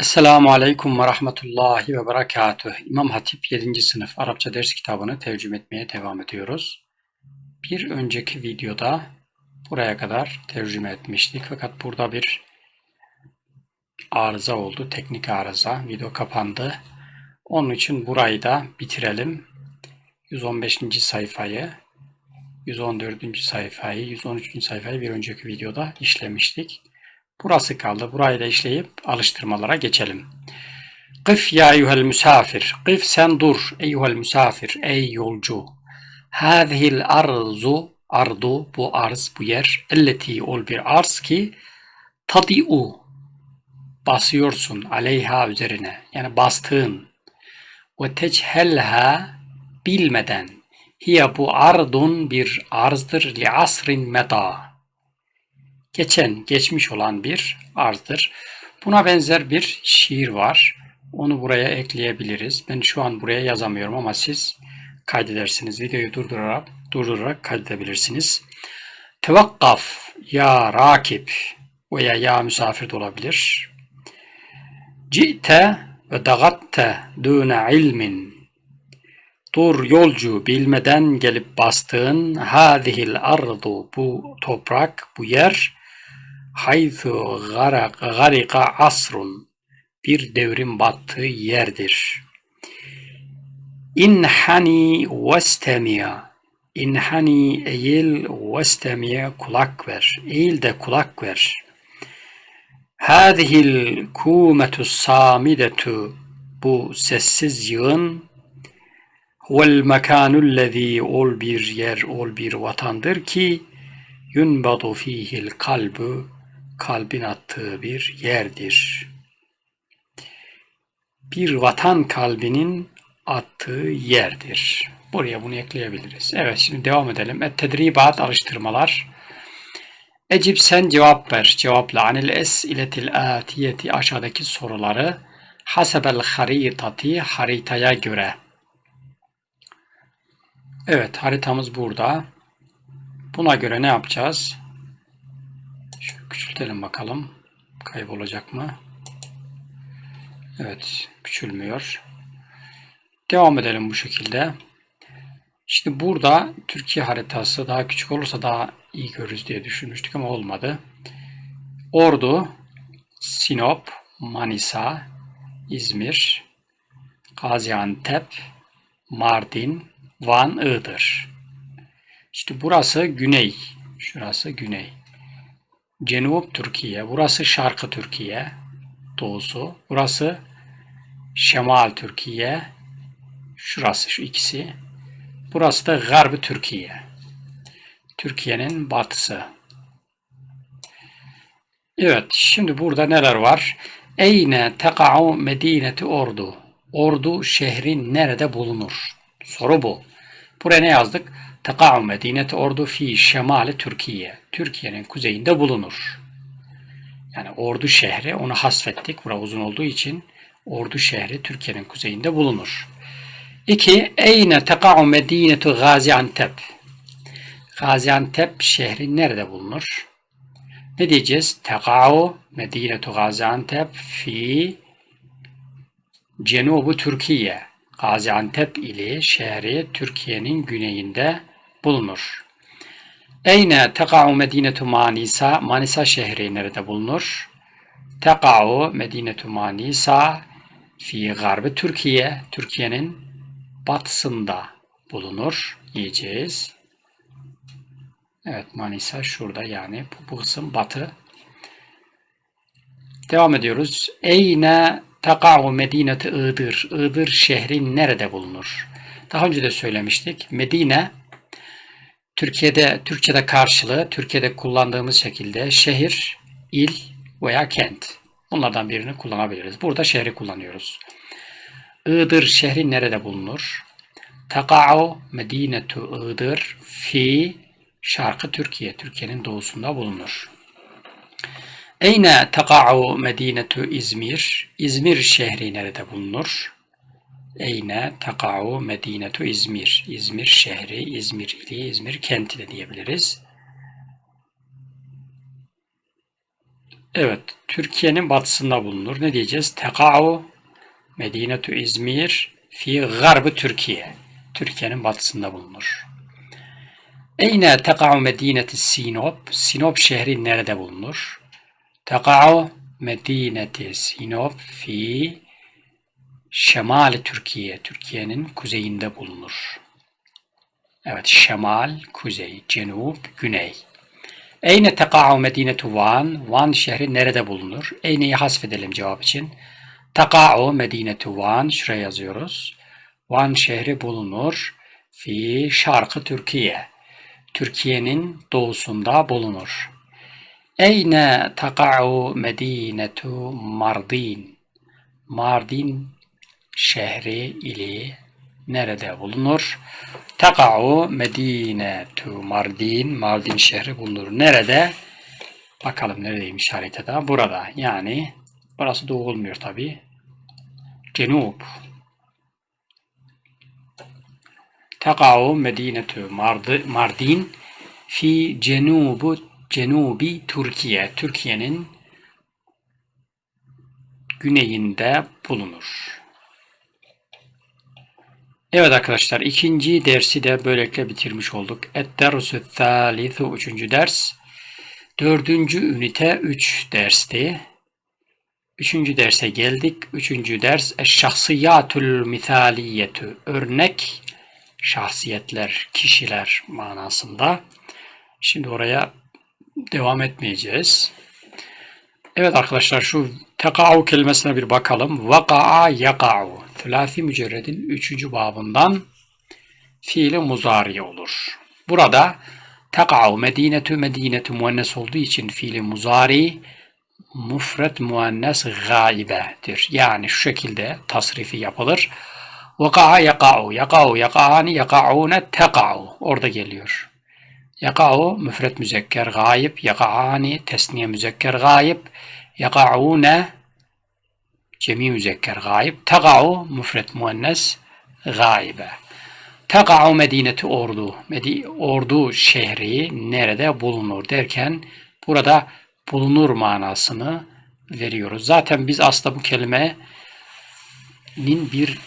Esselamu Aleyküm ve Rahmetullahi ve Berekatuh. İmam Hatip 7. sınıf Arapça ders kitabını tercüme etmeye devam ediyoruz. Bir önceki videoda buraya kadar tercüme etmiştik fakat burada bir arıza oldu, teknik arıza. Video kapandı. Onun için burayı da bitirelim. 115. sayfayı, 114. sayfayı, 113. sayfayı bir önceki videoda işlemiştik. Burası kaldı. Burayı da işleyip alıştırmalara geçelim. Kıf ya eyyuhel misafir. Kıf sen dur eyyuhel misafir. Ey yolcu. Hâzihil arzu ardu bu arz bu yer. Elleti ol bir arz ki tadi'u basıyorsun aleyha üzerine. Yani bastığın. Ve techhelha bilmeden. Hiye bu ardun bir arzdır li asrin meda geçen, geçmiş olan bir arzdır. Buna benzer bir şiir var. Onu buraya ekleyebiliriz. Ben şu an buraya yazamıyorum ama siz kaydedersiniz. Videoyu durdurarak, durdurarak kaydedebilirsiniz. Tevakkaf ya rakip veya ya misafir de olabilir. Ci'te ve dagatte dûne ilmin Dur yolcu bilmeden gelip bastığın hadihil ardu bu toprak bu yer haythu garika asrun bir devrin battığı yerdir. İnhani vestemiya İnhani eğil vestemiye kulak ver. Eğil de kulak ver. Hadihil kumetu samidetu bu sessiz yığın vel mekanüllezî ol bir yer ol bir vatandır ki yunbadu fihil kalbu kalbin attığı bir yerdir. Bir vatan kalbinin attığı yerdir. Buraya bunu ekleyebiliriz. Evet şimdi devam edelim. Et tedribat alıştırmalar. Ecip sen cevap ver. Cevapla anil es iletil atiyeti aşağıdaki soruları hasebel haritati haritaya göre. Evet haritamız burada. Buna göre ne yapacağız? Küçültelim bakalım. Kaybolacak mı? Evet, küçülmüyor. Devam edelim bu şekilde. Şimdi burada Türkiye haritası daha küçük olursa daha iyi görürüz diye düşünmüştük ama olmadı. Ordu, Sinop, Manisa, İzmir, Gaziantep, Mardin, Van, Iğdır. İşte burası güney. Şurası güney. Cenub Türkiye. Burası Şarkı Türkiye. Doğusu. Burası Şemal Türkiye. Şurası şu ikisi. Burası da Garbı Türkiye. Türkiye'nin batısı. Evet, şimdi burada neler var? Eyne teka'u medineti ordu. Ordu şehrin nerede bulunur? Soru bu. Buraya ne yazdık? Teka'u medineti ordu fi şemali Türkiye. Türkiye'nin kuzeyinde bulunur. Yani Ordu şehri onu hasfettik. Bura uzun olduğu için Ordu şehri Türkiye'nin kuzeyinde bulunur. 2. Eyne teka'u medinetu Gaziantep. Gaziantep şehri nerede bulunur? Ne diyeceğiz? Teka'u medinetu Gaziantep fi cenubu Türkiye. Gaziantep ili şehri Türkiye'nin güneyinde bulunur. Eyne teka'u medinetu Manisa, Manisa şehri nerede bulunur? Teka'u medinetu Manisa fi garbi Türkiye, Türkiye'nin batısında bulunur diyeceğiz. Evet Manisa şurada yani bu, bu kısım batı. Devam ediyoruz. Eyne teka'u medineti Iğdır. Iğdır şehri nerede bulunur? Daha önce de söylemiştik. Medine Türkiye'de Türkçe'de karşılığı Türkiye'de kullandığımız şekilde şehir, il veya kent. Bunlardan birini kullanabiliriz. Burada şehri kullanıyoruz. Iğdır şehri nerede bulunur? Taka'u medinetu Iğdır fi şarkı Türkiye. Türkiye'nin doğusunda bulunur. Eyne taka'u medinetu İzmir? İzmir şehri nerede bulunur? Eyne taka'u medinetu İzmir. İzmir şehri, İzmir ili, İzmir kenti de diyebiliriz. Evet, Türkiye'nin batısında bulunur. Ne diyeceğiz? Teka'u Medinetu İzmir fi garbı Türkiye. Türkiye'nin batısında bulunur. Eyne teka'u Medineti Sinop? Sinop şehri nerede bulunur? Teka'u Medineti Sinop fi şemali Türkiye. Türkiye'nin kuzeyinde bulunur. Evet, şemal, kuzey, cenub, güney. Eyne teka'u medinetu Van? Van şehri nerede bulunur? Eyne'yi hasfedelim cevap için. Teka'u medinetu Van. Şuraya yazıyoruz. Van şehri bulunur. Fi şarkı Türkiye. Türkiye'nin doğusunda bulunur. Eyne teka'u medinetu Mardin? Mardin şehri ili nerede bulunur? Teka'u Medinetu Mardin. Mardin şehri bulunur. Nerede? Bakalım neredeymiş haritada. Burada. Yani burası doğu olmuyor tabi. Cenub. Teka'u Medinetu Mardin fi cenubu cenubi Türkiye. Türkiye'nin güneyinde bulunur. Evet arkadaşlar ikinci dersi de böylelikle bitirmiş olduk. Et-dersu thalithu üçüncü ders. Dördüncü ünite üç dersti. Üçüncü derse geldik. Üçüncü ders şahsiyatul misaliyetü. Örnek şahsiyetler, kişiler manasında. Şimdi oraya devam etmeyeceğiz. Evet arkadaşlar şu teka'u kelimesine bir bakalım. Vaka'a yaka'u. Thülâfi mücerredin üçüncü babından fiili muzari olur. Burada teka'u medinetü medinetü muannes olduğu için fiili muzari mufret muannes gaibedir. Yani şu şekilde tasrifi yapılır. Vaka'a yaka'u. Yaka'u yaka'ani yaka'une teka'u. Orada geliyor. Yaka'u müfret müzekker gayip. Yaka'ani tesniye müzekker gayip. Yaka'une cemi müzekker gayip. Tega'u müfret muannes gaibe. Tega'u medineti ordu. Medi ordu şehri nerede bulunur derken burada bulunur manasını veriyoruz. Zaten biz aslında bu kelimenin bir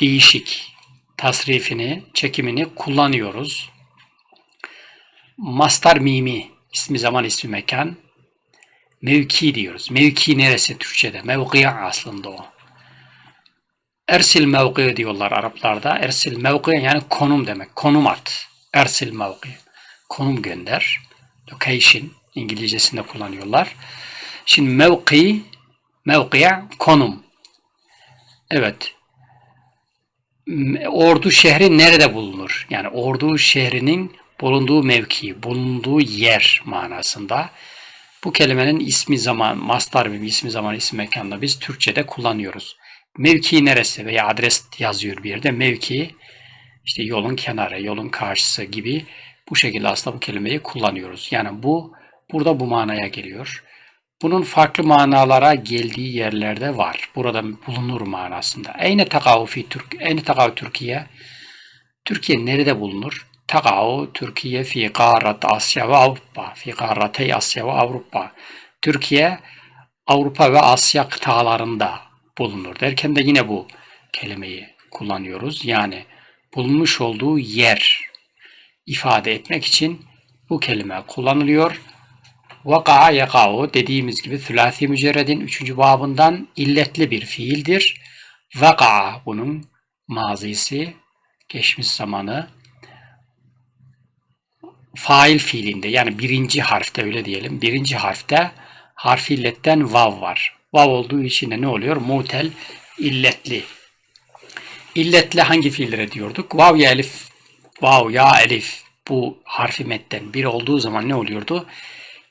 değişik tasrifini, çekimini kullanıyoruz. Mastar mimi, ismi zaman ismi mekan, mevki diyoruz. Mevki neresi Türkçe'de? Mevki aslında o. Ersil mevki diyorlar Araplarda. Ersil mevki yani konum demek. Konum at. Ersil mevki. Konum gönder. Location İngilizcesinde kullanıyorlar. Şimdi mevki mevkiye konum. Evet. Ordu şehri nerede bulunur? Yani Ordu şehrinin bulunduğu mevki, bulunduğu yer manasında. Bu kelimenin ismi zaman, mastar bir ismi zaman, ismi mekanda biz Türkçe'de kullanıyoruz. Mevki neresi veya adres yazıyor bir yerde. Mevki işte yolun kenarı, yolun karşısı gibi bu şekilde aslında bu kelimeyi kullanıyoruz. Yani bu burada bu manaya geliyor. Bunun farklı manalara geldiği yerlerde var. Burada bulunur manasında. Eyne takav fi Türk, eyne takav Türkiye. Türkiye nerede bulunur? Fi karat Asya ve Avrupa. Fi karatey Asya ve Avrupa. Türkiye Avrupa ve Asya kıtalarında bulunur. Derken de yine bu kelimeyi kullanıyoruz. Yani bulunmuş olduğu yer ifade etmek için bu kelime kullanılıyor. Vaka'a yaka'u dediğimiz gibi thülâthi mücerredin üçüncü babından illetli bir fiildir. Vaka'a bunun mazisi, geçmiş zamanı fail fiilinde yani birinci harfte öyle diyelim. Birinci harfte harfi illetten vav var. Vav olduğu için de ne oluyor? Mutel illetli. İlletli hangi fiillere diyorduk? Vav ya elif, vav ya elif bu harfi metten bir olduğu zaman ne oluyordu?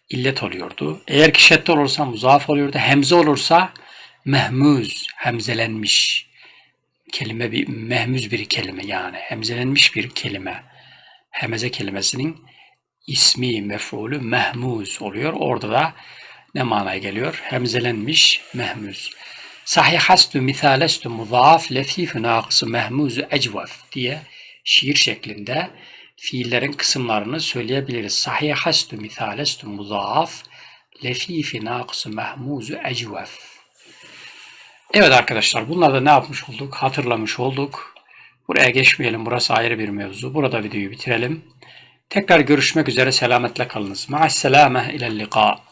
İllet oluyordu. Eğer ki şedde olursa muzaf oluyordu. Hemze olursa mehmuz, hemzelenmiş. Kelime bir mehmuz bir kelime yani. Hemzelenmiş bir kelime. Hemeze kelimesinin ismi mef'ulü mehmuz oluyor. Orada da ne manaya geliyor? Hemzelenmiş mehmuz. Sahihastu misalestu mudaf lefifü nakısı mehmuzu ecvaf diye şiir şeklinde fiillerin kısımlarını söyleyebiliriz. Sahihastu misalestu mudaf lefifi nakısı mahmuzu ecvef. Evet arkadaşlar bunlarda ne yapmış olduk? Hatırlamış olduk. Buraya geçmeyelim. Burası ayrı bir mevzu. Burada videoyu bitirelim. Tekrar görüşmek üzere. Selametle kalınız. Ma'as selame ilel liqa.